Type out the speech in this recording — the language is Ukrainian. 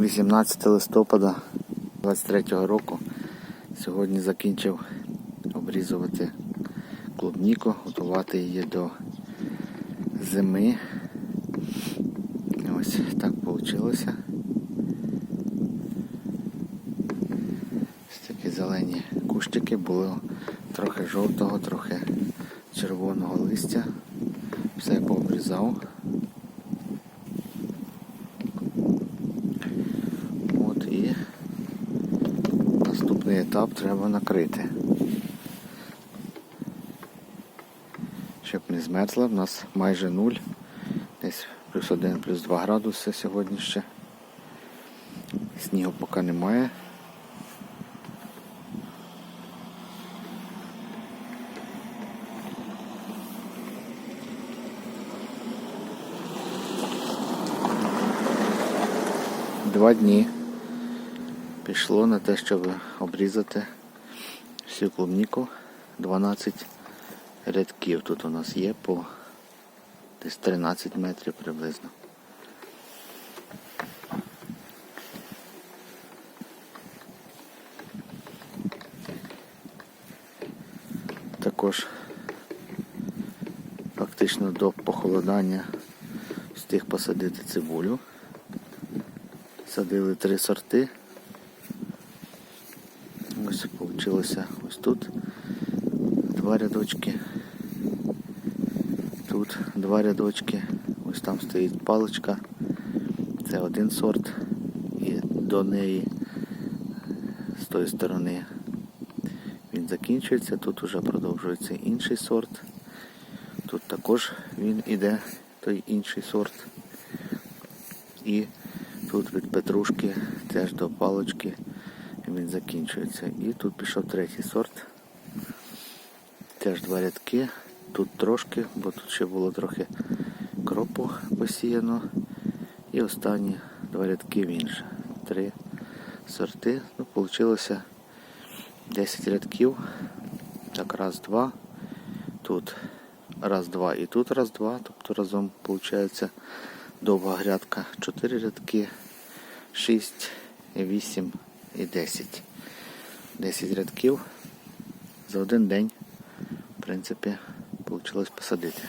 18 листопада 23 року. Сьогодні закінчив обрізувати клубніку, готувати її до зими. Ось так вийшло. Ось такі зелені кущики, було трохи жовтого, трохи червоного листя. Все пообрізав. От і наступний етап треба накрити. Щоб не змерзла, в нас майже нуль. Десь плюс один, плюс два градуси сьогодні ще. Снігу поки немає. Два дні пішло на те, щоб обрізати всю клубніку. 12 рядків тут у нас є по десь 13 метрів приблизно. Також фактично до похолодання встиг посадити цибулю. Садили три сорти. Вийшло ось тут два рядочки. Тут два рядочки. Ось там стоїть паличка. Це один сорт. І до неї з тої сторони він закінчується. Тут вже продовжується інший сорт. Тут також він іде, той інший сорт. І тут від петрушки теж до палочки він закінчується. І тут пішов третій сорт. Теж два рядки. Тут трошки, бо тут ще було трохи кропу посіяно. І останні два рядки в інше. Три сорти. Ну, Вийшло 10 рядків. Так, раз, два. Тут раз, два і тут раз, два. Тобто разом виходить довга грядка. 4 рядки, 6, 8 і 10. 10 рядків за один день, в принципі, вийшло посадити.